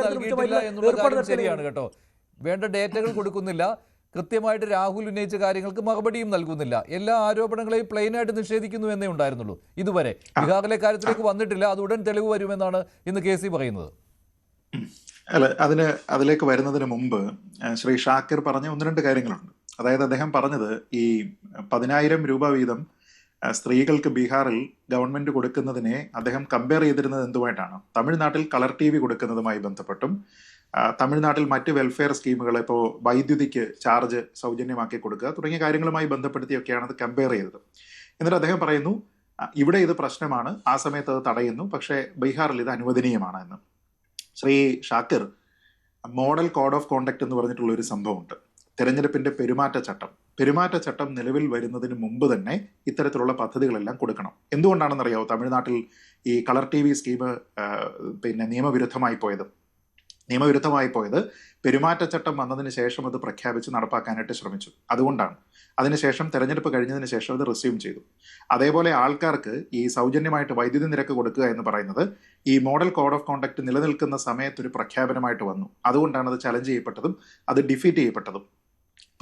നൽകിയിട്ടില്ല എന്നുള്ള കാര്യം ശരിയാണ് കേട്ടോ. വേണ്ട ഡേറ്റകൾ കൊടുക്കുന്നില്ല. കൃത്യമായിട്ട് രാഹുൽ ഉന്നയിച്ച കാര്യങ്ങൾക്ക് മറുപടിയും നൽകുന്നില്ല. എല്ലാ ആരോപണങ്ങളെയും പ്ലെയിനായിട്ട് നിഷേധിക്കുന്നു എന്നേ ഉണ്ടായിരുന്നുള്ളൂ. ഇതുവരെ ബീഹാറിലെ കാര്യത്തിലേക്ക് വന്നിട്ടില്ല. അത് ഉടൻ തെളിവ് വരുമെന്നാണ് ഇന്ന് കെ സി പറയുന്നത്. അല്ല അതിന് അതിലേക്ക് വരുന്നതിന് മുമ്പ് ശ്രീ ഷാക്കിർ പറഞ്ഞ ഒന്ന് രണ്ട് കാര്യങ്ങളുണ്ട്. അതായത് അദ്ദേഹം പറഞ്ഞത് ഈ പതിനായിരം രൂപ വീതം സ്ത്രീകൾക്ക് ബീഹാറിൽ ഗവൺമെന്റ് കൊടുക്കുന്നതിനെ അദ്ദേഹം കമ്പയർ ചെയ്തിരുന്നത് എന്തുമായിട്ടാണ്? തമിഴ്നാട്ടിൽ കളർ ടി വി കൊടുക്കുന്നതുമായി ബന്ധപ്പെട്ടും തമിഴ്നാട്ടിൽ മറ്റ് വെൽഫെയർ സ്കീമുകൾ ഇപ്പോൾ വൈദ്യുതിക്ക് ചാർജ് സൗജന്യമാക്കി കൊടുക്കുക തുടങ്ങിയ കാര്യങ്ങളുമായി ബന്ധപ്പെടുത്തിയൊക്കെയാണ് അത് കമ്പയർ ചെയ്തത്. എന്നിട്ട് അദ്ദേഹം പറയുന്നു ഇവിടെ ഇത് പ്രശ്നമാണ് ആ സമയത്ത് അത് തടയുന്നു പക്ഷേ ബീഹാറിൽ ഇത് അനുവദനീയമാണ് എന്ന്. Shri Shakir model code of conduct എന്ന് പറഞ്ഞിട്ടുള്ള ഒരു സംഭവമുണ്ട്. തെരഞ്ഞെടുപ്പിന്റെ പെരുമാറ്റച്ചട്ടം. പെരുമാറ്റച്ചട്ടം നിലവിൽ വരുന്നതിന് മുമ്പ് തന്നെ ഇത്തരത്തിലുള്ള പദ്ധതികളെല്ലാം കൊടുക്കണം. എന്തുകൊണ്ടാണെന്ന് അറിയാവോ തമിഴ്നാട്ടിൽ ഈ കളർ ടി വി സ്കീം പിന്നെ നിയമവിരുദ്ധമായി പോയത്? നിയമവിരുദ്ധമായി പോയത് പെരുമാറ്റച്ചട്ടം വന്നതിന് ശേഷം അത് പ്രഖ്യാപിച്ച് നടപ്പാക്കാനായിട്ട് ശ്രമിച്ചു. അതുകൊണ്ടാണ്. അതിനുശേഷം തെരഞ്ഞെടുപ്പ് കഴിഞ്ഞതിന് ശേഷം അത് റിസ്യൂം ചെയ്തു. അതേപോലെ ആൾക്കാർക്ക് ഈ സൗജന്യമായിട്ട് വൈദ്യുതി നിരക്ക് കൊടുക്കുക എന്ന് പറയുന്നത് ഈ മോഡൽ കോഡ് ഓഫ് കോണ്ടക്ട് നിലനിൽക്കുന്ന സമയത്ത് ഒരു പ്രഖ്യാപനമായിട്ട് വന്നു. അതുകൊണ്ടാണ് അത് ചലഞ്ച് ചെയ്യപ്പെട്ടതും അത് ഡിഫീറ്റ് ചെയ്യപ്പെട്ടതും.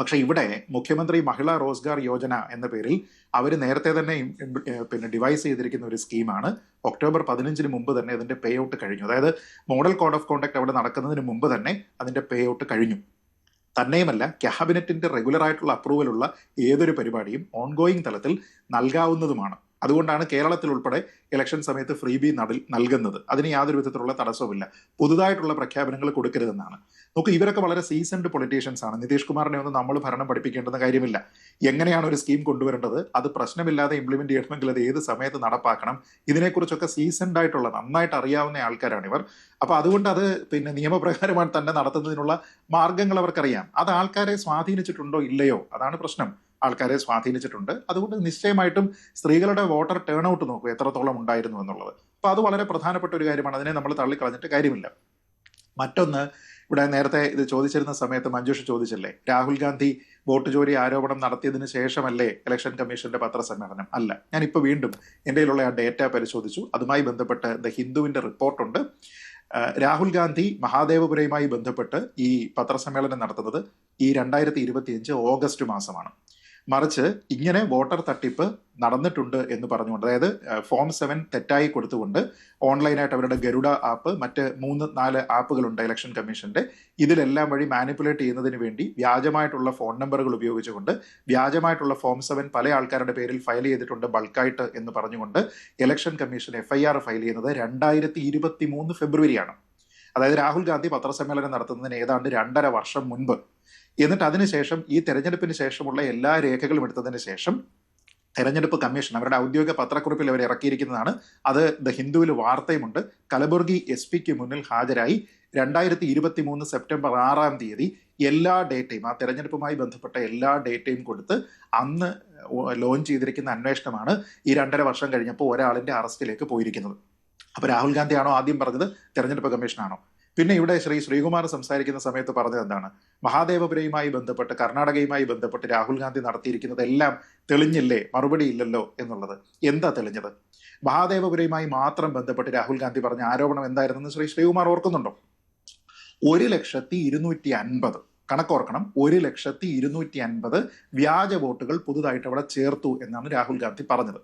പക്ഷെ ഇവിടെ മുഖ്യമന്ത്രി മഹിളാ റോസ്ഗാർ യോജന എന്ന പേരിൽ അവർ നേരത്തെ തന്നെ പിന്നെ ഡിവൈസ് ചെയ്തിരിക്കുന്ന ഒരു സ്കീമാണ്. ഒക്ടോബർ പതിനഞ്ചിന് മുമ്പ് തന്നെ അതിന്റെ പേ ഔട്ട് കഴിഞ്ഞു. അതായത് മോഡൽ കോഡ് ഓഫ് കോണ്ടക്ട് അവിടെ നടക്കുന്നതിന് മുമ്പ് തന്നെ അതിന്റെ പേ ഔട്ട് കഴിഞ്ഞു. തന്നെയുമല്ല ക്യാബിനറ്റിന്റെ റെഗുലർ ആയിട്ടുള്ള അപ്രൂവൽ ഉള്ള ഏതൊരു പരിപാടിയും ഓൺഗോയിങ് തലത്തിൽ നൽകാവുന്നതുമാണ്. അതുകൊണ്ടാണ് കേരളത്തിൽ ഉൾപ്പെടെ ഇലക്ഷൻ സമയത്ത് ഫ്രീ ബി നൽകുന്നത്. അതിന് യാതൊരു വിധത്തിലുള്ള തടസ്സവുമില്ല. പുതുതായിട്ടുള്ള പ്രഖ്യാപനങ്ങൾ കൊടുക്കരുതെന്നാണ്. നോക്ക് ഇവരൊക്കെ വളരെ സീസൺഡ് പൊളിറ്റീഷ്യൻസ് ആണ്. നിതീഷ് കുമാറിനെ ഒന്നും നമ്മൾ ഭരണം പഠിപ്പിക്കേണ്ടെന്ന കാര്യമില്ല. എങ്ങനെയാണ് ഒരു സ്കീം കൊണ്ടുവരേണ്ടത്? അത് പ്രശ്നമില്ലാതെ ഇംപ്ലിമെന്റ് ചെയ്യണമെങ്കിൽ അത് ഏത് സമയത്ത് നടപ്പാക്കണം? ഇതിനെക്കുറിച്ചൊക്കെ സീസൺഡ് ആയിട്ടുള്ള നന്നായിട്ട് അറിയാവുന്ന ആൾക്കാരാണ് ഇവർ. അപ്പൊ അതുകൊണ്ട് അത് പിന്നെ നിയമപ്രകാരമാണ് തന്നെ നടത്തുന്നതിനുള്ള മാർഗങ്ങൾ അവർക്കറിയാം. അത് ആൾക്കാരെ സ്വാധീനിച്ചിട്ടുണ്ടോ ഇല്ലയോ? അതാണ് പ്രശ്നം. ആൾക്കാരെ സ്വാധീനിച്ചിട്ടുണ്ട്. അതുകൊണ്ട് നിശ്ചയമായിട്ടും സ്ത്രീകളുടെ വോട്ടർ ടേൺ ഔട്ട് നോക്കുക എത്രത്തോളം ഉണ്ടായിരുന്നു എന്നുള്ളത്. അപ്പൊ അത് വളരെ പ്രധാനപ്പെട്ട ഒരു കാര്യമാണ്. അതിനെ നമ്മൾ തള്ളിക്കളഞ്ഞിട്ട് കാര്യമില്ല. മറ്റൊന്ന് ഇവിടെ നേരത്തെ ഇത് ചോദിച്ചിരുന്ന സമയത്ത് മഞ്ജുഷ ചോദിച്ചല്ലേ രാഹുൽ ഗാന്ധി വോട്ട് ചോരി ആരോപണം നടത്തിയതിന് ശേഷമല്ലേ ഇലക്ഷൻ കമ്മീഷന്റെ പത്രസമ്മേളനം? അല്ല. ഞാൻ ഇപ്പൊ വീണ്ടും എന്റെ ആ ഡേറ്റ പരിശോധിച്ചു. അതുമായി ബന്ധപ്പെട്ട് ദ ഹിന്ദുവിന്റെ റിപ്പോർട്ടുണ്ട്. രാഹുൽ ഗാന്ധി മഹാദേവപുരയുമായി ബന്ധപ്പെട്ട് ഈ പത്രസമ്മേളനം നടത്തുന്നത് ഈ രണ്ടായിരത്തി ഇരുപത്തിയഞ്ച് ഓഗസ്റ്റ് മാസമാണ്. മറിച്ച് ഇങ്ങനെ വോട്ടർ തട്ടിപ്പ് നടന്നിട്ടുണ്ട് എന്ന് പറഞ്ഞുകൊണ്ട് അതായത് ഫോം സെവൻ തെറ്റായി കൊടുത്തുകൊണ്ട് ഓൺലൈനായിട്ട് അവരുടെ ഗരുഡ ആപ്പ് മറ്റ് മൂന്ന് നാല് ആപ്പുകളുണ്ട് ഇലക്ഷൻ കമ്മീഷന്റെ. ഇതിലെല്ലാം വഴി മാനിപ്പുലേറ്റ് ചെയ്യുന്നതിന് വേണ്ടി വ്യാജമായിട്ടുള്ള ഫോൺ നമ്പറുകൾ ഉപയോഗിച്ചുകൊണ്ട് വ്യാജമായിട്ടുള്ള ഫോം സെവൻ പല ആൾക്കാരുടെ പേരിൽ ഫയൽ ചെയ്തിട്ടുണ്ട് ബൾക്കായിട്ട് എന്ന് പറഞ്ഞുകൊണ്ട് ഇലക്ഷൻ കമ്മീഷൻ എഫ്ഐആർ ഫയൽ ചെയ്യുന്നത് രണ്ടായിരത്തി ഫെബ്രുവരിയാണ്. അതായത് രാഹുൽ ഗാന്ധി പത്രസമ്മേളനം നടത്തുന്നതിന് ഏതാണ്ട് രണ്ടര വർഷം മുൻപ്. എന്നിട്ട് അതിനുശേഷം ഈ തെരഞ്ഞെടുപ്പിന് ശേഷമുള്ള എല്ലാ രേഖകളും എടുത്തതിന് ശേഷം തെരഞ്ഞെടുപ്പ് കമ്മീഷൻ അവരുടെ ഔദ്യോഗിക പത്രക്കുറിപ്പിൽ അവർ ഇറക്കിയിരിക്കുന്നതാണ്. അത് ദ ഹിന്ദുവിൽ വാർത്തയുമുണ്ട്. കലബുർഗി എസ് പിക്ക് മുന്നിൽ ഹാജരായി. രണ്ടായിരത്തി ഇരുപത്തി മൂന്ന് സെപ്റ്റംബർ ആറാം തീയതി എല്ലാ ഡേറ്റയും ആ തെരഞ്ഞെടുപ്പുമായി ബന്ധപ്പെട്ട എല്ലാ ഡേറ്റയും കൊടുത്ത് അന്ന് ലോഞ്ച് ചെയ്തിരിക്കുന്ന അന്വേഷണമാണ് ഈ രണ്ടര വർഷം കഴിഞ്ഞപ്പോൾ ഒരാളിന്റെ അറസ്റ്റിലേക്ക് പോയിരിക്കുന്നത്. അപ്പൊ രാഹുൽ ഗാന്ധിയാണോ ആദ്യം പറഞ്ഞത്? തെരഞ്ഞെടുപ്പ് കമ്മീഷനാണോ? പിന്നെ ഇവിടെ ശ്രീ ശ്രീകുമാർ സംസാരിക്കുന്ന സമയത്ത് പറഞ്ഞത് എന്താണ്? മഹാദേവപുരയുമായി ബന്ധപ്പെട്ട് കർണാടകയുമായി ബന്ധപ്പെട്ട് രാഹുൽ ഗാന്ധി നടത്തിയിരിക്കുന്നത് എല്ലാം തെളിഞ്ഞില്ലേ? മറുപടി ഇല്ലല്ലോ എന്നുള്ളത്. എന്താ തെളിഞ്ഞത്? മഹാദേവപുരയുമായി മാത്രം ബന്ധപ്പെട്ട് രാഹുൽ ഗാന്ധി പറഞ്ഞ ആരോപണം എന്തായിരുന്നെന്ന് ശ്രീ ശ്രീകുമാർ ഓർക്കുന്നുണ്ടോ? ഒരു ലക്ഷത്തി ഇരുന്നൂറ്റി അൻപത്. കണക്കോർക്കണം ഒരു ലക്ഷത്തി ഇരുന്നൂറ്റി അൻപത് വ്യാജ വോട്ടുകൾ പുതുതായിട്ട് അവിടെ ചേർത്തു എന്നാണ് രാഹുൽ ഗാന്ധി പറഞ്ഞത്.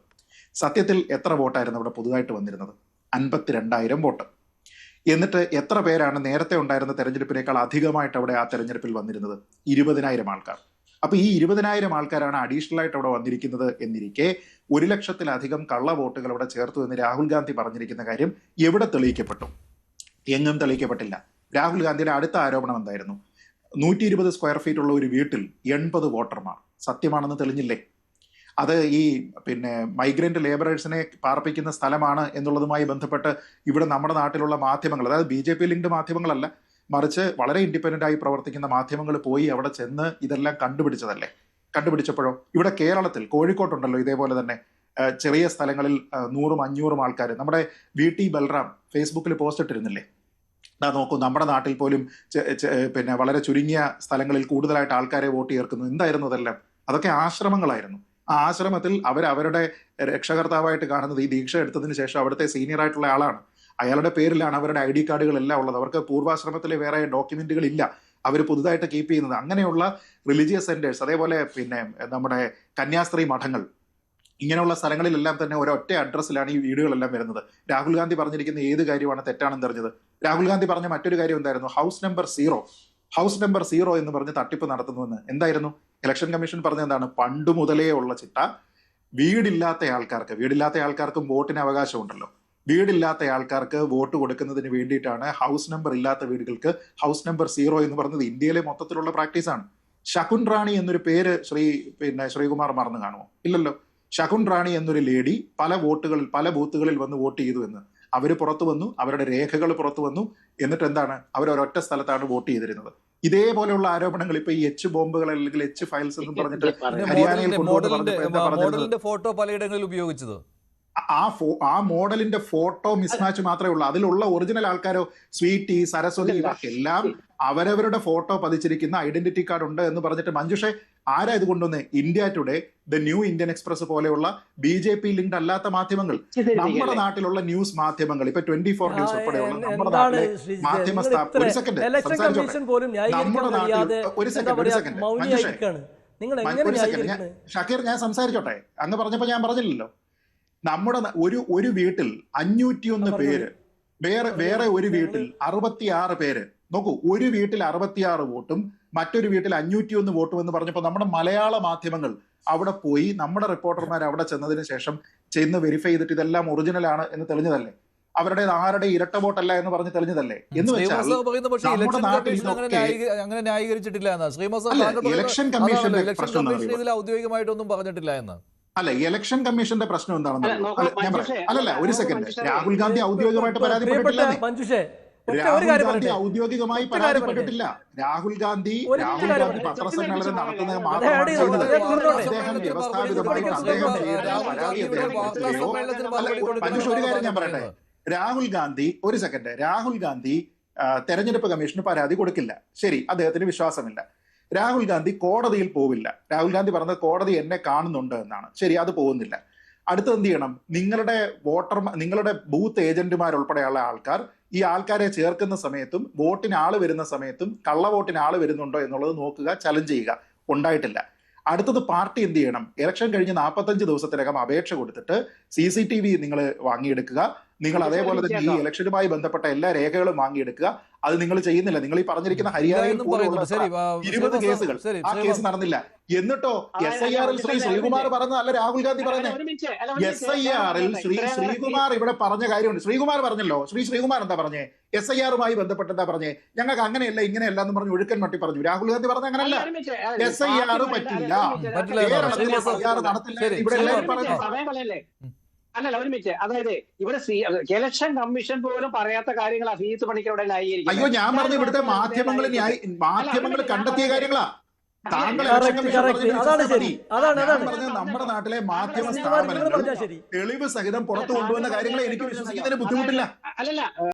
സത്യത്തിൽ എത്ര വോട്ടായിരുന്നു അവിടെ പുതുതായിട്ട് വന്നിരുന്നത്? അൻപത്തിരണ്ടായിരം വോട്ട്. എന്നിട്ട് എത്ര പേരാണ് നേരത്തെ ഉണ്ടായിരുന്ന തെരഞ്ഞെടുപ്പിനേക്കാൾ അധികമായിട്ട് അവിടെ ആ തെരഞ്ഞെടുപ്പിൽ വന്നിരുന്നത്? ഇരുപതിനായിരം ആൾക്കാർ. അപ്പോൾ ഈ ഇരുപതിനായിരം ആൾക്കാരാണ് അഡീഷണൽ ആയിട്ട് അവിടെ വന്നിരിക്കുന്നത് എന്നിരിക്കെ ഒരു ലക്ഷത്തിലധികം കള്ള വോട്ടുകൾ അവിടെ ചേർത്തു എന്ന് രാഹുൽ ഗാന്ധി പറഞ്ഞിരിക്കുന്ന കാര്യം എവിടെ തെളിയിക്കപ്പെട്ടു? എങ്ങും തെളിയിക്കപ്പെട്ടില്ല. രാഹുൽ ഗാന്ധിയുടെ അടുത്ത ആരോപണം എന്തായിരുന്നു? നൂറ്റി ഇരുപത് സ്ക്വയർ ഫീറ്റ് ഉള്ള ഒരു വീട്ടിൽ എൺപത് വോട്ടർമാർ. സത്യമാണെന്ന് തെളിഞ്ഞില്ലേ? അത് ഈ പിന്നെ മൈഗ്രന്റ് ലേബറേഴ്സിനെ പാർപ്പിക്കുന്ന സ്ഥലമാണ് എന്നുള്ളതുമായി ബന്ധപ്പെട്ട് ഇവിടെ നമ്മുടെ നാട്ടിലുള്ള മാധ്യമങ്ങൾ അതായത് ബി ജെ പി ലിങ്ക്ഡ് മാധ്യമങ്ങളല്ല മറിച്ച് വളരെ ഇൻഡിപെൻഡന്റ് ആയി പ്രവർത്തിക്കുന്ന മാധ്യമങ്ങൾ പോയി അവിടെ ചെന്ന് ഇതെല്ലാം കണ്ടുപിടിച്ചതല്ലേ? കണ്ടുപിടിച്ചപ്പോഴോ? ഇവിടെ കേരളത്തിൽ കോഴിക്കോട്ടുണ്ടല്ലോ ഇതേപോലെ തന്നെ ചെറിയ സ്ഥലങ്ങളിൽ നൂറും അഞ്ഞൂറും ആൾക്കാർ നമ്മുടെ വി ടി ബൽറാം ഫേസ്ബുക്കിൽ പോസ്റ്റ് ഇട്ടിരുന്നില്ലേ? ദാ നോക്കൂ നമ്മുടെ നാട്ടിൽ പോലും പിന്നെ വളരെ ചുരുങ്ങിയ സ്ഥലങ്ങളിൽ കൂടുതലായിട്ട് ആൾക്കാരെ വോട്ട് ചേർക്കുന്നു. എന്തായിരുന്നു അതെല്ലാം? അതൊക്കെ ആശ്രമങ്ങളായിരുന്നു. ആ ആശ്രമത്തിൽ അവർ അവരുടെ രക്ഷകർത്താവായിട്ട് കാണുന്നത് ഈ ദീക്ഷ എടുത്തതിന് ശേഷം അവിടുത്തെ സീനിയർ ആയിട്ടുള്ള ആളാണ്. അയാളുടെ പേരിലാണ് അവരുടെ ഐ ഡി കാർഡുകളെല്ലാം ഉള്ളത്. അവർക്ക് പൂർവാശ്രമത്തിലെ വേറെ ഡോക്യുമെന്റുകൾ ഇല്ല. അവർ പുതുതായിട്ട് കീപ്പ് ചെയ്യുന്നത്. അങ്ങനെയുള്ള റിലീജിയസ് സെന്റേഴ്സ് അതേപോലെ പിന്നെ നമ്മുടെ കന്യാസ്ത്രീ മഠങ്ങൾ ഇങ്ങനെയുള്ള സ്ഥലങ്ങളിലെല്ലാം തന്നെ ഒരൊറ്റ അഡ്രസ്സിലാണ് ഈ വീടുകളെല്ലാം വരുന്നത്. രാഹുൽ ഗാന്ധി പറഞ്ഞിരിക്കുന്ന ഏത് കാര്യമാണ് തെറ്റാണെന്ന് അറിഞ്ഞത്? രാഹുൽ ഗാന്ധി പറഞ്ഞ മറ്റൊരു കാര്യം എന്തായിരുന്നു? House number zero house number zero എന്ന് പറഞ്ഞ് തട്ടിപ്പ് നടത്തുന്നുവെന്ന്. എന്തായിരുന്നു? ഇലക്ഷൻ കമ്മീഷൻ പറഞ്ഞ എന്താണ്? പണ്ട് മുതലേ ഉള്ള ചിട്ട വീടില്ലാത്ത ആൾക്കാർക്ക് വീടില്ലാത്ത ആൾക്കാർക്കും വോട്ടിന് അവകാശമുണ്ടല്ലോ. വീടില്ലാത്ത ആൾക്കാർക്ക് വോട്ട് കൊടുക്കുന്നതിന് വേണ്ടിയിട്ടാണ് ഹൗസ് നമ്പർ ഇല്ലാത്ത വീടുകൾക്ക് ഹൗസ് നമ്പർ സീറോ എന്ന് പറഞ്ഞത് ഇന്ത്യയിലെ മൊത്തത്തിലുള്ള പ്രാക്ടീസാണ് ശകുൻ റാണി എന്നൊരു പേര് ശ്രീ പിന്നെ ശ്രീകുമാർ മറന്നു കാണുമോ? ഇല്ലല്ലോ. ശകുൻ റാണി എന്നൊരു ലേഡി പല വോട്ടുകളിൽ പല ബൂത്തുകളിൽ വന്ന് വോട്ട് ചെയ്തു എന്ന്. അവർ പുറത്തു വന്നു അവരുടെ രേഖകൾ പുറത്തു വന്നു. എന്നിട്ട് എന്താണ്? അവർ ഒരൊറ്റ സ്ഥലത്താണ് വോട്ട് ചെയ്തിരുന്നത്. ഇതേപോലെയുള്ള ആരോപണങ്ങൾ ഇപ്പൊ ഈ എച്ച് ബോംബുകൾ അല്ലെങ്കിൽ എച്ച് ഫയൽസ് എന്ന് പറഞ്ഞിട്ട് ഹരിയാനയിൽ? മോഡലിന്റെ ഫോട്ടോ പലയിടങ്ങളിൽ ഉപയോഗിച്ചത് ആ ഫോ ആ മോഡലിന്റെ ഫോട്ടോ മിസ്മാച്ച് മാത്രമേ ഉള്ളൂ. അതിലുള്ള ഒറിജിനൽ ആൾക്കാരോ സ്വീറ്റി സരസ്വതി എല്ലാം അവരവരുടെ ഫോട്ടോ പതിച്ചിരിക്കുന്ന ഐഡന്റിറ്റി കാർഡ് ഉണ്ട് എന്ന് പറഞ്ഞിട്ട് മഞ്ജുഷെ ആരാ ഇത് കൊണ്ടുവന്നേ? India Today the New Indian Express പോലെയുള്ള ബി ജെ പി ലിങ്ക്ഡ് അല്ലാത്ത മാധ്യമങ്ങൾ. നമ്മുടെ നാട്ടിലുള്ള ന്യൂസ് മാധ്യമങ്ങൾ. ഇപ്പൊ ട്വന്റി ഫോർ ന്യൂസ് ഉൾപ്പെടെയുള്ള നമ്മുടെ നാട്ടിലെ മാധ്യമ ഒരു സെക്കൻഡ് നമ്മുടെ നാട്ടിൽ- ഒരു സെക്കൻഡ് ഒരു സെക്കൻഡ് മഞ്ജുഷെ ഷക്കീർ ഞാൻ സംസാരിച്ചോട്ടെ. അന്ന് പറഞ്ഞപ്പോ ഞാൻ പറഞ്ഞില്ലല്ലോ. നമ്മുടെ ഒരു ഒരു വീട്ടിൽ അഞ്ഞൂറ്റിയൊന്ന്. പേര് വേറെ വേറെ ഒരു വീട്ടിൽ അറുപത്തിയാറ് പേര്. നോക്കൂ ഒരു വീട്ടിൽ അറുപത്തിയാറ് വോട്ടും മറ്റൊരു വീട്ടിൽ അഞ്ഞൂറ്റിയൊന്ന് വോട്ടും എന്ന് പറഞ്ഞപ്പോൾ നമ്മുടെ മലയാള മാധ്യമങ്ങൾ അവിടെ പോയി നമ്മുടെ റിപ്പോർട്ടർമാർ അവിടെ ചെന്നതിന് ശേഷം ചെന്ന് വെരിഫൈ ചെയ്തിട്ട് ഇതെല്ലാം ഒറിജിനൽ ആണ് എന്ന് തെളിഞ്ഞതല്ലേ? അവരുടെ ആരുടെ ഇരട്ട വോട്ടല്ല എന്ന് പറഞ്ഞ് തെളിഞ്ഞതല്ലേ? എന്ന് അങ്ങനെ ന്യായീകരിച്ചിട്ടില്ല എന്നാ. ശ്രീമോസ ഇലക്ഷൻ കമ്മീഷൻ ഔദ്യോഗികമായിട്ടൊന്നും പറഞ്ഞിട്ടില്ല എന്ന്. അല്ല ഇലക്ഷൻ കമ്മീഷന്റെ പ്രശ്നം എന്താണെന്ന് അല്ലല്ല ഒരു സെക്കൻഡ് രാഹുൽ ഗാന്ധി ഔദ്യോഗികമായിട്ട് പരാതിപ്പെട്ടിട്ടില്ല ഗാന്ധി പറയട്ടെ. ഔദ്യോഗികമായി പരാതിപ്പെട്ടിട്ടില്ല. രാഹുൽ ഗാന്ധി രാഹുൽ ഗാന്ധി. പത്രസമ്മേളനം നടത്തുന്നത് മാത്രമാണ് അദ്ദേഹം വ്യവസ്ഥാപിതമായി അദ്ദേഹം ചെയ്യുന്ന പരാതി അദ്ദേഹം കൊടുക്കുകയോ അല്ല, മഞ്ജുഷ ഒരു കാര്യം ഞാൻ പറയട്ടെ. രാഹുൽ ഗാന്ധി ഒരു സെക്കൻഡ് രാഹുൽ ഗാന്ധി തെരഞ്ഞെടുപ്പ് കമ്മീഷന് പരാതി കൊടുക്കില്ല. ശരി അദ്ദേഹത്തിന് വിശ്വാസമില്ല. രാഹുൽ ഗാന്ധി കോടതിയിൽ പോവില്ല. രാഹുൽ ഗാന്ധി പറഞ്ഞത് കോടതി എന്നെ കാണുന്നുണ്ട് എന്നാണ്. ശരി അത് പോകുന്നില്ല. അടുത്ത് എന്ത് ചെയ്യണം? നിങ്ങളുടെ വോട്ടർ നിങ്ങളുടെ ബൂത്ത് ഏജന്റുമാർ ഉൾപ്പെടെയുള്ള ആൾക്കാർ ഈ ആൾക്കാരെ ചേർക്കുന്ന സമയത്തും വോട്ടിന് ആൾ വരുന്ന സമയത്തും കള്ള വോട്ടിന് ആൾ വരുന്നുണ്ടോ എന്നുള്ളത് നോക്കുക ചലഞ്ച് ചെയ്യുക. ഉണ്ടായിട്ടില്ല. അടുത്തത് പാർട്ടി എന്ത് ചെയ്യണം? ഇലക്ഷൻ കഴിഞ്ഞ് നാൽപ്പത്തഞ്ച് ദിവസത്തിനകം അപേക്ഷ കൊടുത്തിട്ട് സി സി ടി വി നിങ്ങൾ വാങ്ങിയെടുക്കുക. നിങ്ങൾ അതേപോലെ തന്നെ ഈ ഇലക്ഷനുമായി ബന്ധപ്പെട്ട എല്ലാ രേഖകളും വാങ്ങിയെടുക്കുക. അത് നിങ്ങൾ ചെയ്യുന്നില്ല. നിങ്ങൾ ഈ പറഞ്ഞിരിക്കുന്ന ഹരിയാനയിൽ ഇരുപത് കേസുകൾ. ആ കേസ് നടന്നില്ല. എന്നിട്ടോ എസ് ഐ ആറിൽ ശ്രീ ശ്രീകുമാർ പറഞ്ഞതല്ല രാഹുൽ ഗാന്ധി പറഞ്ഞത് എസ് ഐ ആറിൽ ശ്രീ ശ്രീകുമാർ ഇവിടെ പറഞ്ഞ കാര്യമുണ്ട്. ശ്രീകുമാർ പറഞ്ഞല്ലോ. ശ്രീ ശ്രീകുമാർ എന്താ പറഞ്ഞേ? എസ് ഐ ആറുമായി ബന്ധപ്പെട്ട് എന്താ പറഞ്ഞേ? ഞങ്ങൾക്ക് അങ്ങനെയല്ല ഇങ്ങനെയല്ല എന്ന് പറഞ്ഞു ഒഴുക്കൻ മട്ടി പറഞ്ഞു. രാഹുൽ ഗാന്ധി പറഞ്ഞ അങ്ങനല്ല. എസ് ഐ ആറ് പറ്റില്ല. കേരളത്തിൽ എസ് ഐ ആറ് നടത്തില്ല. ഇവിടെ എല്ലാവരും പറഞ്ഞു അല്ലല്ല ഒരു മിനിറ്റ് അതായത് ഇവിടെ സി ഇലക്ഷൻ കമ്മീഷൻ പോലും പറയാത്ത കാര്യങ്ങൾ സീത്ത് പണിക്കരുടെ അയ്യോ ഞാൻ പറഞ്ഞു ഇവിടുത്തെ മാധ്യമങ്ങൾ മാധ്യമങ്ങൾ കണ്ടെത്തിയ കാര്യങ്ങളാ. താങ്കൾ അതാണ് ശരി. അതാണ്, അതാണ്. നമ്മുടെ നാട്ടിലെ മാധ്യമ സ്ഥാപനങ്ങൾ തെളിവ് സഹിതം പുറത്തു കൊണ്ടുവന്ന കാര്യങ്ങളെ എനിക്ക് വിശ്വസിക്കുന്നതിന് ബുദ്ധിമുട്ടില്ല. അല്ലല്ല